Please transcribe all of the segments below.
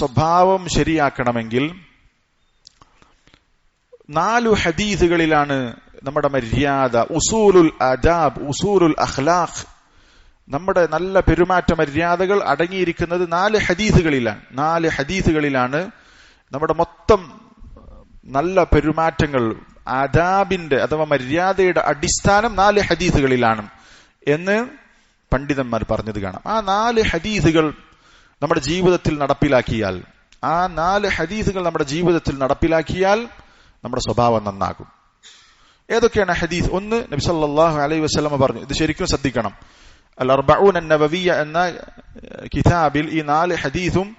സ്വഭാവം ശരിയാക്കണമെങ്കിൽ നാലു ഹദീസുകളിലാണ് നമ്മുടെ മര്യാദ. ഉസൂലുൽ അദാബ് ഉസൂലുൽ അഖ്ലാഖ്. നമ്മുടെ നല്ല പെരുമാറ്റ മര്യാദകൾ അടങ്ങിയിരിക്കുന്നത് നാല് ഹദീസുകളിലാണ്. നാല് ഹദീസുകളിലാണ് നമ്മുടെ മൊത്തം നല്ല പെരുമാറ്റങ്ങൾ അദാബിന്റെ അഥവാ മര്യാദയുടെ അടിസ്ഥാനം നാല് ഹദീസുകളിലാണ് എന്ന് പണ്ഡിതന്മാർ പറഞ്ഞത് കാണാം. ആ നാല് ഹദീസുകൾ നമ്മുടെ ജീവിതത്തിൽ നടപ്പിലാക്കിയാൽ ആ നാല് ഹദീസുകൾ നമ്മുടെ ജീവിതത്തിൽ നടപ്പിലാക്കിയാൽ നമ്മുടെ സ്വഭാവം നന്നാകും. ഏതൊക്കെയാണ് ഹദീസ്? ഒന്ന് നബി സല്ലാഹു അലൈഹി വസ്ലമ പറഞ്ഞു. ഇത് ശരിക്കും ശ്രദ്ധിക്കണം. അൽ അർബഊൻ നബവിയ എന്ന കിതാബിൽ ഈ നാല് ഹദീസും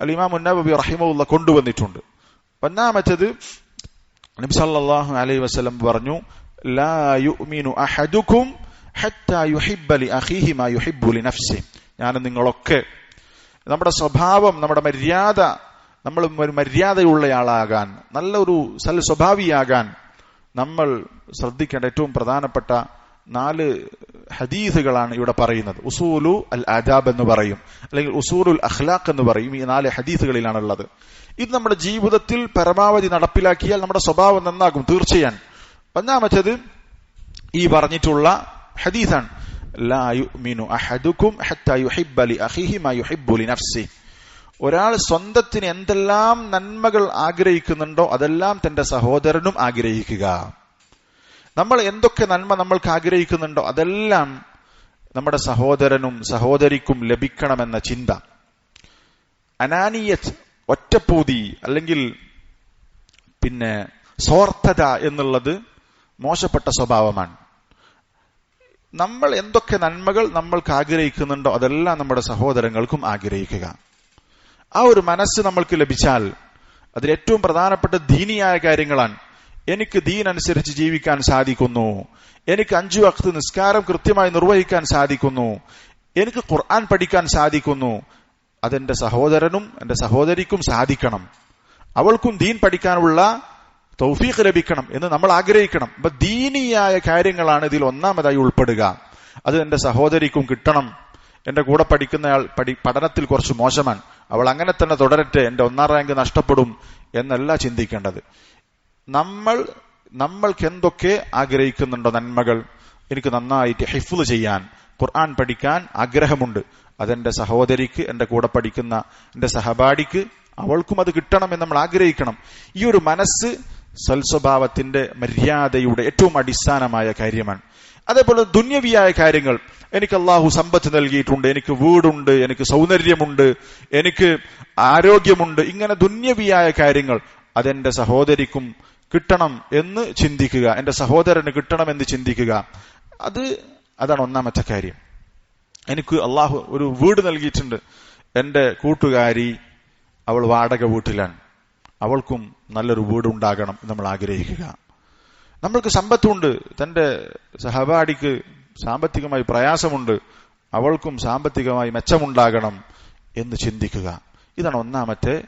അൽ ഇമാം നബവി റഹിമഹുല്ല കൊണ്ടുവന്നിട്ടുണ്ട്. ഒന്നാമത്തേത് നബി സല്ലല്ലാഹു അലൈഹി വസല്ലം പറഞ്ഞു ലാ യുഅ്മിനു അഹദുക്കും ഹത്താ യുഹിബ്ബ ലി അഖീഹി മാ യുഹിബ്ബു ലി നഫ്സി ഞാൻ നിങ്ങളൊക്കെ നമ്മുടെ സ്വഭാവം നമ്മുടെ മര്യാദ നമ്മൾ ഒരു മര്യാദയുള്ളയാളാകാൻ നല്ലൊരു സൽ സ്വഭാവിയാകാൻ നമ്മൾ ശ്രദ്ധിക്കേണ്ട ഏറ്റവും പ്രധാനപ്പെട്ട നാല് ഹദീസുകളാണ് ഇവിടെ പറയുന്നത്. ഉസൂലു അൽ ആജാബ് എന്ന് പറയും. അല്ലെങ്കിൽ ഉസൂലുൽ അഖ്ലാഖ് എന്ന് പറയും. ഈ നാല് ഹദീസുകളിലാണ് ഉള്ളത് ഇത് നമ്മുടെ ജീവിതത്തിൽ പരമാവധി നടപ്പിലാക്കിയാൽ നമ്മുടെ സ്വഭാവം നന്നാകും തീർച്ചയായും. ഒന്നാമത്തേത് ഈ പറഞ്ഞിട്ടുള്ള ഹദീസാണ്. ലാ യുഅ്മിനു അഹദുക്കും ഹത്താ യുഹിബ്ബ ലി അഖിഹി മാ യുഹിബ്ബു ലി നഫ്സി ഒരാൾ സ്വന്തത്തിന് എന്തെല്ലാം നന്മകൾ ആഗ്രഹിക്കുന്നുണ്ടോ അതെല്ലാം തന്റെ സഹോദരനും ആഗ്രഹിക്കുക. നമ്മൾ എന്തൊക്കെ നന്മ നമ്മൾക്ക് ആഗ്രഹിക്കുന്നുണ്ടോ അതെല്ലാം നമ്മുടെ സഹോദരനും സഹോദരിക്കും ലഭിക്കണമെന്ന ചിന്ത. അനാനിയത്ത് ഒറ്റപ്പൂതി അല്ലെങ്കിൽ പിന്നെ സ്വാർത്ഥത എന്നുള്ളത് മോശപ്പെട്ട സ്വഭാവമാണ്. നമ്മൾ എന്തൊക്കെ നന്മകൾ നമ്മൾക്ക് ആഗ്രഹിക്കുന്നുണ്ടോ അതെല്ലാം നമ്മുടെ സഹോദരങ്ങൾക്കും ആഗ്രഹിക്കുക. ആ ഒരു മനസ്സ് നമ്മൾക്ക് ലഭിച്ചാൽ അതിൽ ഏറ്റവും പ്രധാനപ്പെട്ട ദീനിയായ കാര്യങ്ങളാണ്. എനിക്ക് ദീൻ അനുസരിച്ച് ജീവിക്കാൻ സാധിക്കുന്നു. എനിക്ക് അഞ്ചു വക്ത് നിസ്കാരം കൃത്യമായി നിർവഹിക്കാൻ സാധിക്കുന്നു. എനിക്ക് ഖുർആൻ പഠിക്കാൻ സാധിക്കുന്നു. അതെന്റെ സഹോദരനും എന്റെ സഹോദരിക്കും സാധിക്കണം. അവൾക്കും ദീൻ പഠിക്കാനുള്ള തൗഫീഖ് ലഭിക്കണം എന്ന് നമ്മൾ ആഗ്രഹിക്കണം. അപ്പൊ ദീനിയായ കാര്യങ്ങളാണ് ഇതിൽ ഒന്നാമതായി ഉൾപ്പെടുക. അത് എന്റെ സഹോദരിക്കും കിട്ടണം. എന്റെ കൂടെ പഠിക്കുന്നയാൾ പഠി പഠനത്തിൽ കുറച്ച് മോശമാണ്. അവൾ അങ്ങനെ തന്നെ തുടരട്ടെ എന്റെ ഒന്നാം റാങ്ക് നഷ്ടപ്പെടും എന്നല്ല ചിന്തിക്കേണ്ടത്. നമ്മൾ നമ്മൾക്ക് എന്തൊക്കെ ആഗ്രഹിക്കുന്നുണ്ടോ നന്മകൾ എനിക്ക് നന്നായിട്ട് ഹിഫ്ല് ചെയ്യാൻ ഖുർആൻ പഠിക്കാൻ ആഗ്രഹമുണ്ട്. അതെന്റെ സഹോദരിക്ക് എന്റെ കൂടെ പഠിക്കുന്ന എന്റെ സഹപാഠിക്ക് അവൾക്കും അത് കിട്ടണം എന്ന് നമ്മൾ ആഗ്രഹിക്കണം. ഈ ഒരു മനസ്സ് സൽസ്വഭാവത്തിന്റെ മര്യാദയുടെ ഏറ്റവും അടിസ്ഥാനമായ കാര്യമാണ്. അതേപോലെ ദുന്യവിയായ കാര്യങ്ങൾ. എനിക്ക് അള്ളാഹു സമ്പത്ത് നൽകിയിട്ടുണ്ട് എനിക്ക് വീടുണ്ട് എനിക്ക് സൗന്ദര്യമുണ്ട് എനിക്ക് ആരോഗ്യമുണ്ട്. ഇങ്ങനെ ദുന്യവിയായ കാര്യങ്ങൾ അതെന്റെ സഹോദരിക്കും കിട്ടണം എന്ന് ചിന്തിക്കുക എന്റെ സഹോദരന് കിട്ടണം എന്ന് ചിന്തിക്കുക. അത് അതാണ് ഒന്നാമത്തെ കാര്യം. എനിക്ക് അള്ളാഹു ഒരു വീട് നൽകിയിട്ടുണ്ട്. എന്റെ കൂട്ടുകാരി അവൾ വാടക വീട്ടിലാണ്. അവൾക്കും നല്ലൊരു വീടുണ്ടാകണം നമ്മൾ ആഗ്രഹിക്കുക. നമ്മൾക്ക് സമ്പത്തുണ്ട്. തന്റെ സഹപാഠിക്ക് സാമ്പത്തികമായി പ്രയാസമുണ്ട്. അവൾക്കും സാമ്പത്തികമായി മെച്ചമുണ്ടാകണം എന്ന് ചിന്തിക്കുക. ഇതാണ് ഒന്നാമത്തെ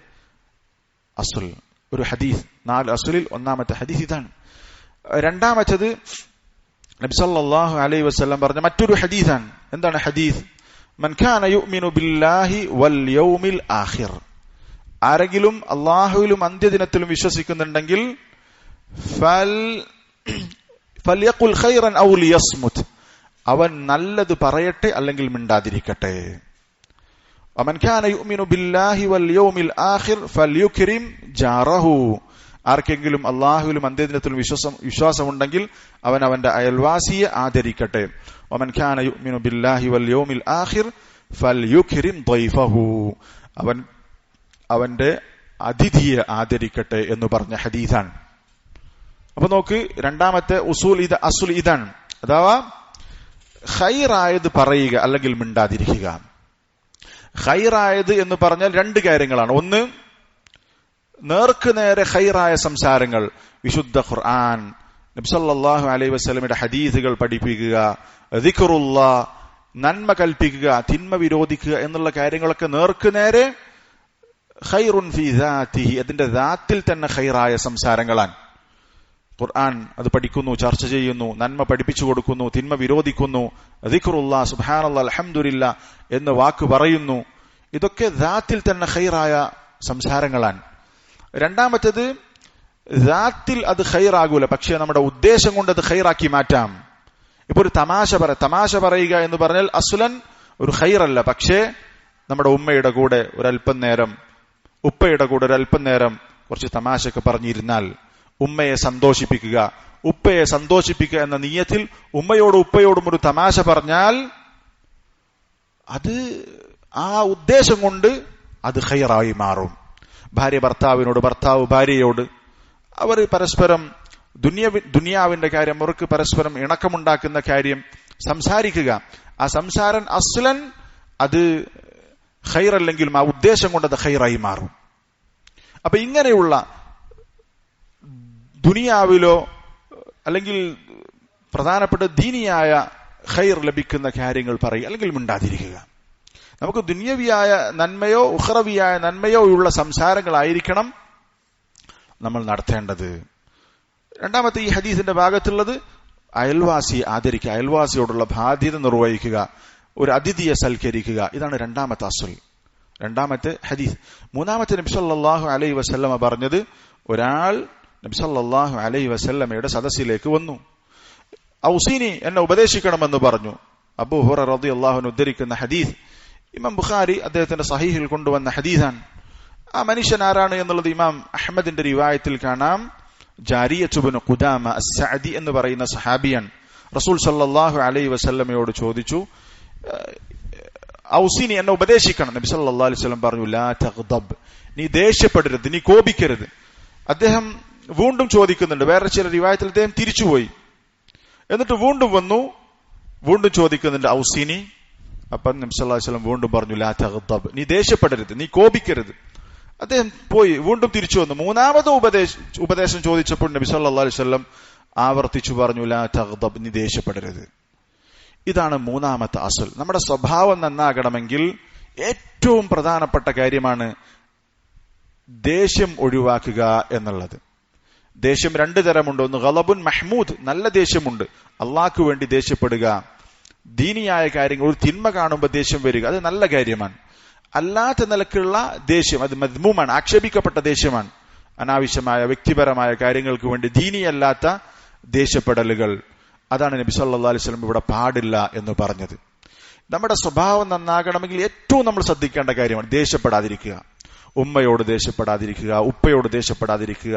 അസുൽ. ഒരു ഹദീസ്. നാല് അസുലിൽ ഒന്നാമത്തെ ഹദീസ് ഇതാണ്. രണ്ടാമത്തത് നബി അലൈ അലൈഹി വസല്ലം പറഞ്ഞ മറ്റൊരു ഹദീസാണ്. എന്താണ് ഹദീസ്? മൻ കാന യുഅ്മിനു ബില്ലാഹി വൽ യൗമിൽ ആഖിർ. ആരെങ്കിലും അള്ളാഹുവിലും അന്ത്യദിനത്തിലും വിശ്വസിക്കുന്നുണ്ടെങ്കിൽ അവൻ നല്ലത് പറയട്ടെ അല്ലെങ്കിൽ മിണ്ടാതിരിക്കട്ടെ. ആർക്കെങ്കിലും അള്ളാഹുവിലും അന്ത്യദിനത്തിലും വിശ്വാസം വിശ്വാസമുണ്ടെങ്കിൽ അവൻ അവന്റെ അയൽവാസിയെ ആദരിക്കട്ടെ. ഒമൻ ഖാന യുമിനു ബില്ലാഹി വൽ യോമിൽ ആഹിർ ഫൽ യുഖിറിം അവൻ അവന്റെ അതിഥിയെ ആദരിക്കട്ടെ എന്ന് പറഞ്ഞ ഹദീസാണ്. അപ്പൊ നോക്ക് രണ്ടാമത്തെ ഉസൂൽ ഇത് അസുൽ ഇതാണ് അഥവാ ഹൈറായത് പറയുക അല്ലെങ്കിൽ മിണ്ടാതിരിക്കുക. ഹൈറായത് എന്ന് പറഞ്ഞാൽ രണ്ട് കാര്യങ്ങളാണ്. ഒന്ന് നേർക്ക് നേരെ ഖൈറായ സംസാരങ്ങൾ. വിശുദ്ധ ഖുർആൻ. നബ്സല്ലാഹു അലൈഹി വസ്ലമിയുടെ ഹദീസുകൾ പഠിപ്പിക്കുക. ദിഖറുള്ള നന്മ കൽപ്പിക്കുക തിന്മ വിരോധിക്കുക എന്നുള്ള കാര്യങ്ങളൊക്കെ നേർക്ക് നേരെ ഖൈറുൻ ഫി ദാത്തിഹി. അതിന്റെ ദാത്തിൽ തന്നെ ഖൈറായ സംസാരങ്ങളാണ്. ഖുർആൻ അത് പഠിക്കുന്നു ചർച്ച ചെയ്യുന്നു നന്മ പഠിപ്പിച്ചു കൊടുക്കുന്നു തിന്മ വിരോധിക്കുന്നു. ദിക്റുല്ലാ സുബാനല്ല അലഹമുല്ല എന്ന് വാക്ക് പറയുന്നു. ഇതൊക്കെ ദാത്തിൽ തന്നെ ഖൈറായ സംസാരങ്ങളാണ്. രണ്ടാമത്തേത് ദാത്തിൽ അത് ഖൈറാകൂല. പക്ഷേ നമ്മുടെ ഉദ്ദേശം കൊണ്ട് അത് ഖൈറാക്കി മാറ്റാം. ഇപ്പൊ ഒരു തമാശ പറ തമാശ പറയുക എന്ന് പറഞ്ഞാൽ അസുലൻ ഒരു ഖൈറല്ല. പക്ഷേ നമ്മുടെ ഉമ്മയുടെ കൂടെ ഒരല്പം നേരം ഉപ്പയുടെ കൂടെ ഒരല്പം നേരം കുറച്ച് തമാശയൊക്കെ പറഞ്ഞിരുന്നാൽ ഉമ്മയെ സന്തോഷിപ്പിക്കുക. ഉപ്പയെ സന്തോഷിപ്പിക്കുക എന്ന നീയത്തിൽ ഉമ്മയോടും ഉപ്പയോടും ഒരു തമാശ പറഞ്ഞാൽ അത് ആ ഉദ്ദേശം കൊണ്ട് അത് ഹൈറായി മാറും. ഭാര്യ ഭർത്താവിനോട് ഭർത്താവ് ഭാര്യയോട് അവർ പരസ്പരം ദുനിയ ദുനിയാവിന്റെ കാര്യം അവർക്ക് പരസ്പരം ഇണക്കമുണ്ടാക്കുന്ന കാര്യം സംസാരിക്കുക. ആ സംസാരം അസ്ലൻ അത് ഹൈറല്ലെങ്കിലും ആ ഉദ്ദേശം കൊണ്ട് അത് ഹൈറായി മാറും. അപ്പൊ ഇങ്ങനെയുള്ള ദുനിയാവിലോ അല്ലെങ്കിൽ പ്രധാനപ്പെട്ട ദീനിയായ ഹൈർ ലഭിക്കുന്ന കാര്യങ്ങൾ പറയുക അല്ലെങ്കിൽ മിണ്ടാതിരിക്കുക. നമുക്ക് ദുന്യവിയായ നന്മയോ ഉഹ്റവിയായ നന്മയോ ഉള്ള സംസാരങ്ങളായിരിക്കണം നമ്മൾ നടത്തേണ്ടത്. രണ്ടാമത്തെ ഈ ഹദീസിന്റെ ഭാഗത്തുള്ളത് അയൽവാസി ആദരിക്കുക അയൽവാസിയോടുള്ള ബാധ്യത നിർവഹിക്കുക. ഒരു അതിഥിയെ സൽക്കരിക്കുക. ഇതാണ് രണ്ടാമത്തെ അസുൽ. രണ്ടാമത്തെ ഹദീസ്. മൂന്നാമത്തെ നബ്സല്ലാഹു അലൈ വസല്ലമ പറഞ്ഞത് ഒരാൾ നബ്സല്ലാഹു അലൈ വസല്ലമയുടെ സദസ്സിലേക്ക് വന്നു. ഔസീനി എന്നെ ഉപദേശിക്കണമെന്ന് പറഞ്ഞു. അബു ഹുറ റതി അള്ളാഹുന് ഉദ്ധരിക്കുന്ന ഹദീസ്. ഇമാം ബുഖാരി അദ്ദേഹത്തിന്റെ സഹീഹിൽ കൊണ്ടുവന്ന ഹദീസാണ്. ആ മനുഷ്യൻ ആരാണ് എന്നുള്ളത് ഇമാം അഹമ്മദിന്റെ റിവായത്തിൽ കാണാം. ജാരിയച്ചുബിന് ഖുദാമ അസഅദി എന്ന് പറയുന്ന സഹാബിയൻ റസൂൽ സല്ലാഹു അലൈ വസല്ലമയോട് ചോദിച്ചു ഔസിനി എന്നെ ഉപദേശിക്കണം. നബി സല്ലാ അലൈഹി സ്വലം പറഞ്ഞു ലാ തഗ്ദബ്. നീ ദേഷ്യപ്പെടരുത് നീ കോപിക്കരുത്. അദ്ദേഹം വീണ്ടും ചോദിക്കുന്നുണ്ട്. വേറെ ചില റിവായത്തിൽ അദ്ദേഹം തിരിച്ചുപോയി. എന്നിട്ട് വീണ്ടും വന്നു വീണ്ടും ചോദിക്കുന്നുണ്ട് ഔസിനി അപ്പം നബി സല്ലാ വല്ലം വീണ്ടും പറഞ്ഞു ലാ തഗ്ദബ്. നീ ദേഷ്യപ്പെടരുത് നീ കോപിക്കരുത്. അദ്ദേഹം പോയി വീണ്ടും തിരിച്ചു വന്നു. മൂന്നാമത് ഉപദേശ ഉപദേശം ചോദിച്ചപ്പോൾ നബി സല്ലാ അലൈഹി സ്വല്ലം ആവർത്തിച്ചു പറഞ്ഞു ലാ തഗ്ദബ്. നീ ദേഷ്യപ്പെടരുത്. ഇതാണ് മൂന്നാമത്തെ അസൽ. നമ്മുടെ സ്വഭാവം നന്നാകണമെങ്കിൽ ഏറ്റവും പ്രധാനപ്പെട്ട കാര്യമാണ് ദേഷ്യം ഒഴിവാക്കുക എന്നുള്ളത്. ദേഷ്യം രണ്ടു തരമുണ്ട്. ഒന്ന് ഗലബുൻ മഹ്മൂദ് നല്ല ദേഷ്യമുണ്ട്. അള്ളാഹ്ക്ക് വേണ്ടി ദേഷ്യപ്പെടുക. ദീനിയായ കാര്യങ്ങൾ ഒരു തിന്മ കാണുമ്പോൾ ദേഷ്യം വരിക. അത് നല്ല കാര്യമാണ്. അല്ലാത്ത നിലക്കുള്ള ദേഷ്യം അത് മദ്മൂമാണ് ആക്ഷേപിക്കപ്പെട്ട ദേഷ്യമാണ്. അനാവശ്യമായ വ്യക്തിപരമായ കാര്യങ്ങൾക്ക് വേണ്ടി ദീനിയല്ലാത്ത ദേഷ്യപ്പെടലുകൾ. അതാണ് നബി സല്ലാ അലൈഹി സ്വലം ഇവിടെ പാടില്ല എന്ന് പറഞ്ഞത്. നമ്മുടെ സ്വഭാവം നന്നാകണമെങ്കിൽ ഏറ്റവും നമ്മൾ ശ്രദ്ധിക്കേണ്ട കാര്യമാണ് ദേഷ്യപ്പെടാതിരിക്കുക. ഉമ്മയോട് ദേഷ്യപ്പെടാതിരിക്കുക ഉപ്പയോട് ദേഷ്യപ്പെടാതിരിക്കുക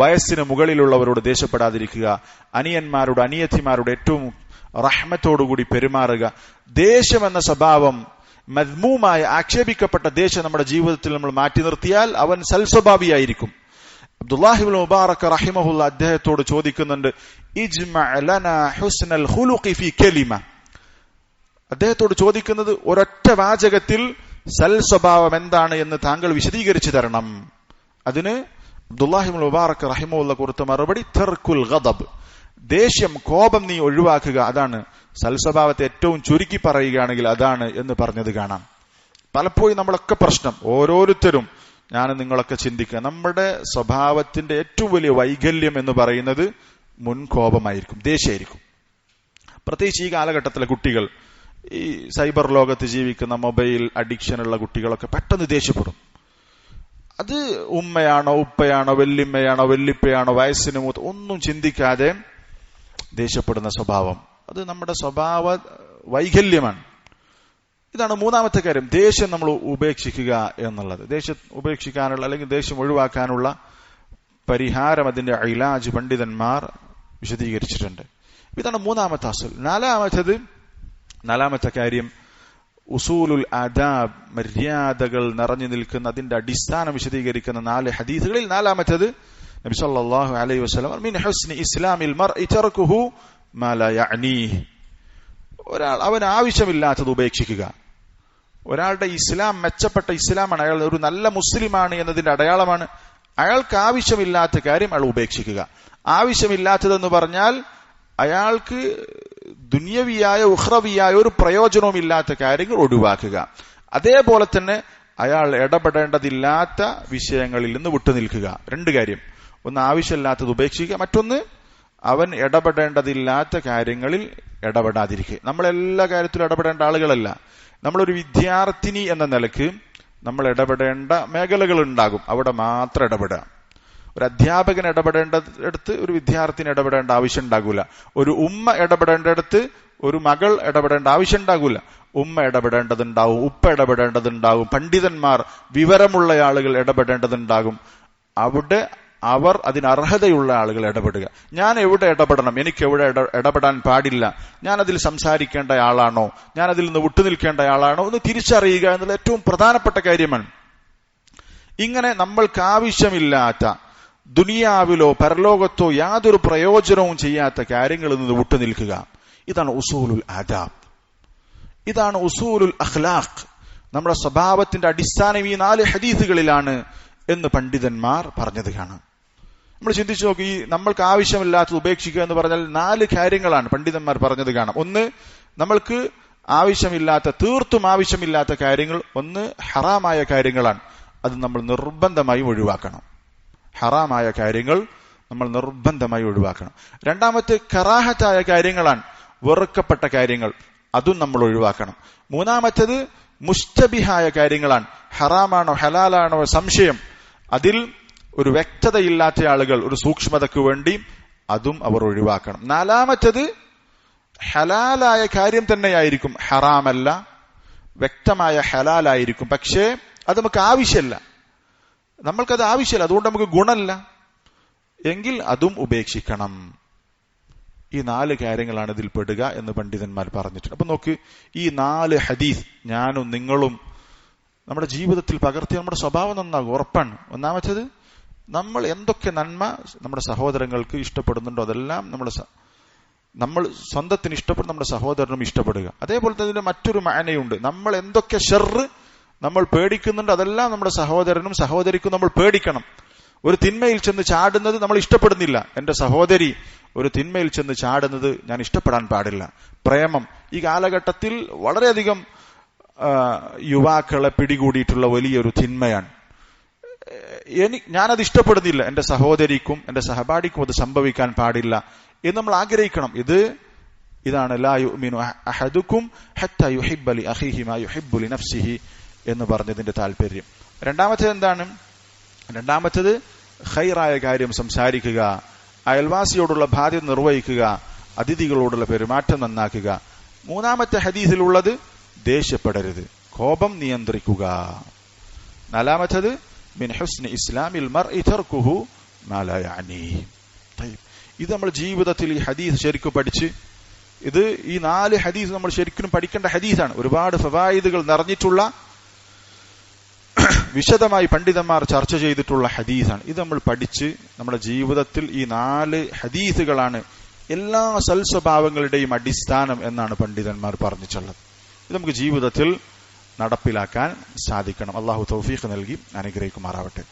വയസ്സിന് മുകളിലുള്ളവരോട് ദേഷ്യപ്പെടാതിരിക്കുക അനിയന്മാരോട് അനിയത്തിമാരോട് ഏറ്റവും റഹ്മത്തോടുകൂടി പെരുമാറുക. ദേഷ്യം എന്ന സ്വഭാവം മദ്മൂമായ ആക്ഷേപിക്കപ്പെട്ട ദേഷ്യം നമ്മുടെ ജീവിതത്തിൽ നമ്മൾ മാറ്റി നിർത്തിയാൽ അവൻ സൽസ്വഭാവിയായിരിക്കും. അബ്ദുല്ലാഹിബുൽ മുബാറക് റഹിമഹുല്ല അദ്ദേഹത്തോട് ചോദിക്കുന്നുണ്ട് അദ്ദേഹത്തോട് ചോദിക്കുന്നത് ഒരൊറ്റ വാചകത്തിൽ സൽ സ്വഭാവം എന്താണ് എന്ന് താങ്കൾ വിശദീകരിച്ചു തരണം. അതിന് അബ്ദുല്ലാഹിബുൽ മുബാറക് റഹിമുള്ള കൊടുത്ത മറുപടി തെർക്കുൽ ഗദബ്. ദേഷ്യം കോപം നീ ഒഴിവാക്കുക അതാണ്. സൽ സ്വഭാവത്തെ ഏറ്റവും ചുരുക്കി പറയുകയാണെങ്കിൽ അതാണ് എന്ന് പറഞ്ഞത് കാണാം. പലപ്പോഴും നമ്മളൊക്കെ പ്രശ്നം ഓരോരുത്തരും ഞാൻ നിങ്ങളൊക്കെ ചിന്തിക്കുക. നമ്മുടെ സ്വഭാവത്തിന്റെ ഏറ്റവും വലിയ വൈകല്യം എന്ന് പറയുന്നത് മുൻകോപമായിരിക്കും ദേഷ്യമായിരിക്കും. പ്രത്യേകിച്ച് ഈ കാലഘട്ടത്തിലെ കുട്ടികൾ ഈ സൈബർ ലോകത്ത് ജീവിക്കുന്ന മൊബൈൽ അഡിക്ഷനുള്ള കുട്ടികളൊക്കെ പെട്ടെന്ന് ദേഷ്യപ്പെടും. അത് ഉമ്മയാണോ ഉപ്പയാണോ വെല്ലിമ്മയാണോ വെല്ലിപ്പയാണോ വയസ്സിന് മൂത്ത് ഒന്നും ചിന്തിക്കാതെ ദേഷ്യപ്പെടുന്ന സ്വഭാവം. അത് നമ്മുടെ സ്വഭാവ വൈകല്യമാണ്. ഇതാണ് മൂന്നാമത്തെ കാര്യം. ദേഷ്യം നമ്മൾ ഉപേക്ഷിക്കുക എന്നുള്ളത്. ദേഷ്യം ഉപേക്ഷിക്കാനുള്ള അല്ലെങ്കിൽ ദേഷ്യം ഒഴിവാക്കാനുള്ള പരിഹാരം അതിന്റെ ഇലാജ് പണ്ഡിതന്മാർ വിശദീകരിച്ചിട്ടുണ്ട്. ഇതാണ് മൂന്നാമത്തെ അസുൽ. നാലാമത്തത് നാലാമത്തെ കാര്യം ഉസൂലുൽ അദാബ് മര്യാദകൾ നിറഞ്ഞു നിൽക്കുന്ന അതിന്റെ അടിസ്ഥാനം വിശദീകരിക്കുന്ന നാല് ഹദീസുകളിൽ നാലാമത്തത് നബി സല്ലല്ലാഹു അലൈഹി വസല്ലം മിൻ ഹുസ്നി ഇസ്ലാമിൽ മർഇ തർക്കുഹു മാ ലാ ഒരാൾ അവൻ ആവശ്യമില്ലാത്തത് ഉപേക്ഷിക്കുക. ഒരാളുടെ ഇസ്ലാം മെച്ചപ്പെട്ട ഇസ്ലാമാണ്. അയാൾ ഒരു നല്ല മുസ്ലിമാണ് എന്നതിന്റെ അടയാളമാണ്. അയാൾക്ക് ആവശ്യമില്ലാത്ത കാര്യം അയാൾ ഉപേക്ഷിക്കുക. ആവശ്യമില്ലാത്തതെന്ന് പറഞ്ഞാൽ അയാൾക്ക് ദുന്യവിയായ ഉഹ്റവിയായ ഒരു പ്രയോജനവും ഇല്ലാത്ത കാര്യങ്ങൾ ഒഴിവാക്കുക. അതേപോലെ തന്നെ അയാൾ ഇടപെടേണ്ടതില്ലാത്ത വിഷയങ്ങളിൽ നിന്ന് വിട്ടുനിൽക്കുക രണ്ട് കാര്യം. ഒന്ന് ആവശ്യമില്ലാത്തത് ഉപേക്ഷിക്കുക. മറ്റൊന്ന് അവൻ ഇടപെടേണ്ടതില്ലാത്ത കാര്യങ്ങളിൽ ഇടപെടാതിരിക്കുക. നമ്മൾ എല്ലാ കാര്യത്തിലും ഇടപെടേണ്ട ആളുകളല്ല. നമ്മളൊരു വിദ്യാർത്ഥിനി എന്ന നിലയ്ക്ക് നമ്മൾ ഇടപെടേണ്ട മേഖലകൾ ഉണ്ടാകും. അവിടെ മാത്രം ഇടപെടുക. ഒരു അധ്യാപകൻ ഇടപെടേണ്ടടുത്ത് ഒരു വിദ്യാർത്ഥിനി ഇടപെടേണ്ട ആവശ്യം ഉണ്ടാകൂല. ഒരു ഉമ്മ ഇടപെടേണ്ടടുത്ത് ഒരു മകൾ ഇടപെടേണ്ട ആവശ്യം ഉണ്ടാകൂല. ഉമ്മ ഇടപെടേണ്ടതുണ്ടാവും ഉപ്പ ഇടപെടേണ്ടതുണ്ടാവും പണ്ഡിതന്മാർ വിവരമുള്ള ആളുകൾ ഇടപെടേണ്ടതുണ്ടാകും. അവിടെ അവർ അതിന് അർഹതയുള്ള ആളുകൾ ഇടപെടുക. ഞാൻ എവിടെ ഇടപെടണം? എനിക്ക് എവിടെ ഇട- ഇടപെടാൻ പാടില്ല. ഞാൻ അതിൽ സംസാരിക്കേണ്ട ആളാണോ? ഞാൻ അതിൽ നിന്ന് വിട്ടുനിൽക്കേണ്ട ആളാണോ? എന്ന് തിരിച്ചറിയുക എന്നുള്ള ഏറ്റവും പ്രധാനപ്പെട്ട കാര്യമാണ്. ഇങ്ങനെ നമ്മൾക്ക് ആവശ്യമില്ലാത്ത ദുനിയാവിലോ പരലോകത്തോ യാതൊരു പ്രയോജനവും ചെയ്യാത്ത കാര്യങ്ങളിൽ നിന്ന് വിട്ടുനിൽക്കുക. ഇതാണ് ഉസൂലുൽ ആദാബ്. ഇതാണ് ഉസൂലുൽ അഖ്ലാഖ്. നമ്മുടെ സ്വഭാവത്തിന്റെ അടിസ്ഥാനം ഈ നാല് ഹദീസുകളിലാണ്. എന്ന് പണ്ഡിതന്മാർ പറഞ്ഞത് കാണാം. നമ്മൾ ചിന്തിച്ചു നോക്കി ഈ നമ്മൾക്ക് ആവശ്യമില്ലാത്തത് ഉപേക്ഷിക്കുക എന്ന് പറഞ്ഞാൽ നാല് കാര്യങ്ങളാണ് പണ്ഡിതന്മാർ പറഞ്ഞത് കാണാം. ഒന്ന് നമ്മൾക്ക് ആവശ്യമില്ലാത്ത തീർത്തും ആവശ്യമില്ലാത്ത കാര്യങ്ങൾ. ഒന്ന് ഹറാമായ കാര്യങ്ങളാണ്. അത് നമ്മൾ നിർബന്ധമായി ഒഴിവാക്കണം. ഹറാമായ കാര്യങ്ങൾ നമ്മൾ നിർബന്ധമായി ഒഴിവാക്കണം. രണ്ടാമത്തെ കറാഹത്തായ കാര്യങ്ങളാണ്. വെറുക്കപ്പെട്ട കാര്യങ്ങൾ. അതും നമ്മൾ ഒഴിവാക്കണം. മൂന്നാമത്തേത് മുസ്തബിഹായ കാര്യങ്ങളാണ്. ഹറാമാണോ ഹലാലാണോ സംശയം. അതിൽ ഒരു വ്യക്തതയില്ലാത്ത ആളുകൾ ഒരു സൂക്ഷ്മതയ്ക്ക് വേണ്ടി അതും അവർ ഒഴിവാക്കണം. നാലാമറ്റത് ഹലാലായ കാര്യം തന്നെയായിരിക്കും. ഹറാമല്ല വ്യക്തമായ ഹലാലായിരിക്കും. പക്ഷേ അത് നമുക്ക് ആവശ്യമല്ല നമ്മൾക്കത് ആവശ്യമല്ല അതുകൊണ്ട് നമുക്ക് ഗുണമല്ല എങ്കിൽ അതും ഉപേക്ഷിക്കണം. ഈ നാല് കാര്യങ്ങളാണ് ഇതിൽ പെടുക എന്ന് പണ്ഡിതന്മാർ പറഞ്ഞിട്ടുണ്ട്. അപ്പൊ നോക്ക് ഈ നാല് ഹദീസ് ഞാനും നിങ്ങളും നമ്മുടെ ജീവിതത്തിൽ പകർത്തി നമ്മുടെ സ്വഭാവം നന്നാകും ഉറപ്പാണ്. ഒന്നാമത്തേത് നമ്മൾ എന്തൊക്കെ നന്മ നമ്മുടെ സഹോദരങ്ങൾക്ക് ഇഷ്ടപ്പെടുന്നുണ്ടോ അതെല്ലാം നമ്മുടെ നമ്മൾ സ്വന്തത്തിന് ഇഷ്ടപ്പെടുന്ന നമ്മുടെ സഹോദരനും ഇഷ്ടപ്പെടുക. അതേപോലെ തന്നെ മറ്റൊരു മാനയുണ്ട്. നമ്മൾ എന്തൊക്കെ ഷെറ് നമ്മൾ പേടിക്കുന്നുണ്ട് അതെല്ലാം നമ്മുടെ സഹോദരനും സഹോദരിക്കും നമ്മൾ പേടിക്കണം. ഒരു തിന്മയിൽ ചെന്ന് ചാടുന്നത് നമ്മൾ ഇഷ്ടപ്പെടുന്നില്ല. എന്റെ സഹോദരി ഒരു തിന്മയിൽ ചെന്ന് ചാടുന്നത് ഞാൻ ഇഷ്ടപ്പെടാൻ പാടില്ല. പ്രേമം ഈ കാലഘട്ടത്തിൽ വളരെയധികം യുവാക്കളെ പിടികൂടിയിട്ടുള്ള വലിയൊരു തിന്മയാണ്. എനി ഞാനത് ഇഷ്ടപ്പെടുന്നില്ല. എന്റെ സഹോദരിക്കും എന്റെ സഹപാഠിക്കും അത് സംഭവിക്കാൻ പാടില്ല എന്ന് നമ്മൾ ആഗ്രഹിക്കണം. ഇത് ഇതാണ് ലാ യുഅ്മിനു അഹദുക്കും ഹത്ത യുഹിബ്ബ ലി അഖീഹി മാ യുഹിബ്ബു ലി നഫ്സിഹി എന്ന് പറഞ്ഞതിന്റെ താല്പര്യം രണ്ടാമത്തേത് എന്താണ്? രണ്ടാമത്തേത് ഹൈറായ കാര്യം സംസാരിക്കുക അയൽവാസിയോടുള്ള ബാധ്യത നിർവഹിക്കുക അതിഥികളോടുള്ള പെരുമാറ്റം നന്നാക്കുക. മൂന്നാമത്തെ ഹദീസിലുള്ളത് ദേഷ്യപ്പെടരുത്. കോപം നിയന്ത്രിക്കുക. നാലാമത്തത് മിൻ ഹുസ്നി ഇസ്ലാമിൽ ഇത് നമ്മൾ ജീവിതത്തിൽ ഈ ഹദീസ് ശരിക്കും പഠിച്ച് ഇത് ഈ നാല് ഹദീസ് നമ്മൾ ശരിക്കും പഠിക്കേണ്ട ഹദീസാണ്. ഒരുപാട് ഫവായിദുകൾ നിറഞ്ഞിട്ടുള്ള വിശദമായി പണ്ഡിതന്മാർ ചർച്ച ചെയ്തിട്ടുള്ള ഹദീസാണ്. ഇത് നമ്മൾ പഠിച്ച് നമ്മുടെ ജീവിതത്തിൽ ഈ നാല് ഹദീസുകളാണ് എല്ലാ സൽസ്വഭാവങ്ങളുടെയും അടിസ്ഥാനം എന്നാണ് പണ്ഡിതന്മാർ പറഞ്ഞിട്ടുള്ളത്. ഇത് നമുക്ക് ജീവിതത്തിൽ നടപ്പിലാക്കാൻ സാധിക്കണം. അള്ളാഹു തൗഫീഖ് നൽകി അനുഗ്രഹിക്കുമാറാവട്ടെ.